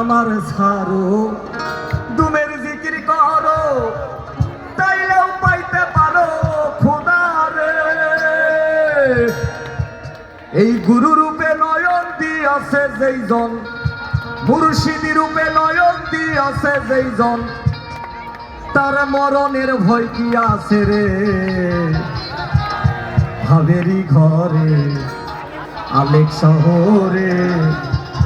আমার ছাড়ো। দুমের জিকির করো তাইলেও পাইতে পারো খোদারে এই গুরু রূপে নয়ন দিয়াছে যেই জন, মুর্শিদি রূপে নয়ন দিয়াছে যেই জন। তার মরণের ভয় কি আছে রে? ভাবেরি ঘরে, আলেক শহরে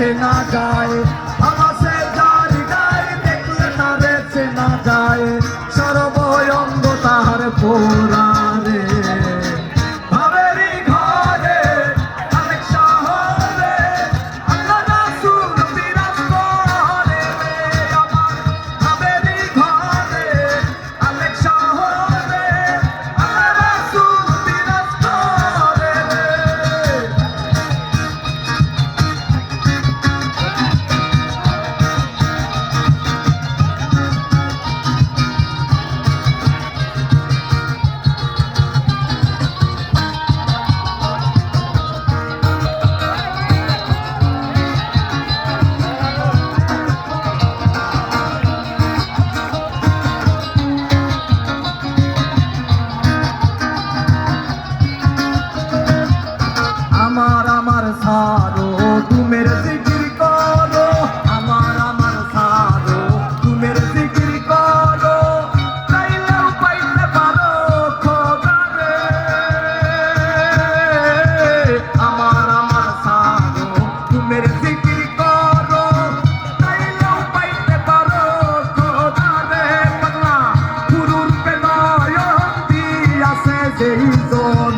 চেনা যায়। আমাসে যার গায়ে দেখলে তারে চেনা